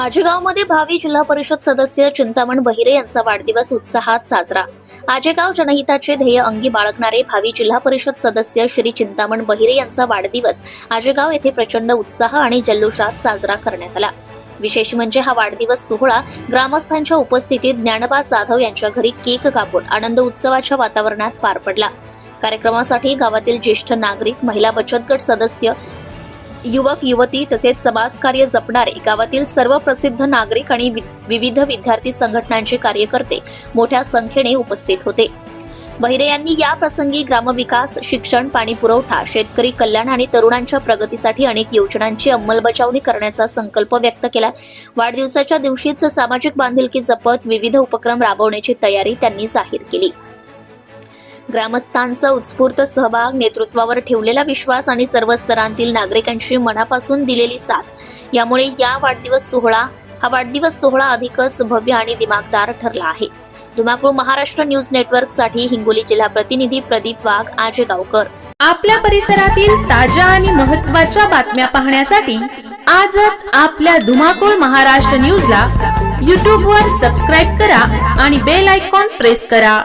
आजेगावमध्ये भावी जिल्हा परिषद सदस्य चिंतामण बहिरे यांचा वाढदिवस उत्साहात साजरा. आजेगाव जनहिताचे ध्येय अंगी बाळगणारे भावी जिल्हा परिषद सदस्य श्री चिंतामण बहिरे यांचा वाढदिवस आजेगाव येथे प्रचंड उत्साह आणि जल्लोषात साजरा करण्यात आला. विशेष म्हणजे हा वाढदिवस सोहळा ग्रामस्थांच्या उपस्थितीत ज्ञानबा जाधव यांच्या घरी केक कापून आनंद उत्सवाच्या वातावरणात पार पडला. कार्यक्रमासाठी गावातील ज्येष्ठ नागरिक महिला बचत गट सदस्य युवक युवती तसेच समाजकार्य जपणारे गावातील सर्व प्रसिद्ध नागरिक आणि वि- विविध विद्यार्थी संघटनांचे कार्यकर्ते मोठ्या संख्येने उपस्थित होते. बहिरे यांनी या प्रसंगी ग्रामविकास शिक्षण पाणी पुरवठा शेतकरी कल्याण आणि तरुणांच्या प्रगतीसाठी अनेक योजनांची अंमलबजावणी करण्याचा संकल्प व्यक्त केला वाढदिवसाच्या दिवशीच सामाजिक बांधिलकी जपत विविध उपक्रम राबवण्याची तयारी त्यांनी जाहीर केली. ग्रामस्थांचा उत्स्फूर्त सहभाग नेतृत्वावर ठेवलेला विश्वास आणि सर्व स्तरांतील नागरिकांची मनापासून दिलेली साथ. यामुळे या वाढदिवस सोहळा हा वाढदिवस सोहळा अधिकच भव्य आणि दिमागदार ठरला आहे. धुमाकूळ महाराष्ट्र न्यूज नेटवर्कसाठी हिंगोली जिल्हा प्रतिनिधी प्रदीप वाघ आजेगावकर आपल्या परिसरातील ताज्या आणि महत्त्वाच्या बातम्या पाहण्यासाठी आजच आपल्या धुमाकूळ महाराष्ट्र न्यूजला यूट्यूबवर सबस्क्राईब करा आणि बेल आयकॉन प्रेस करा.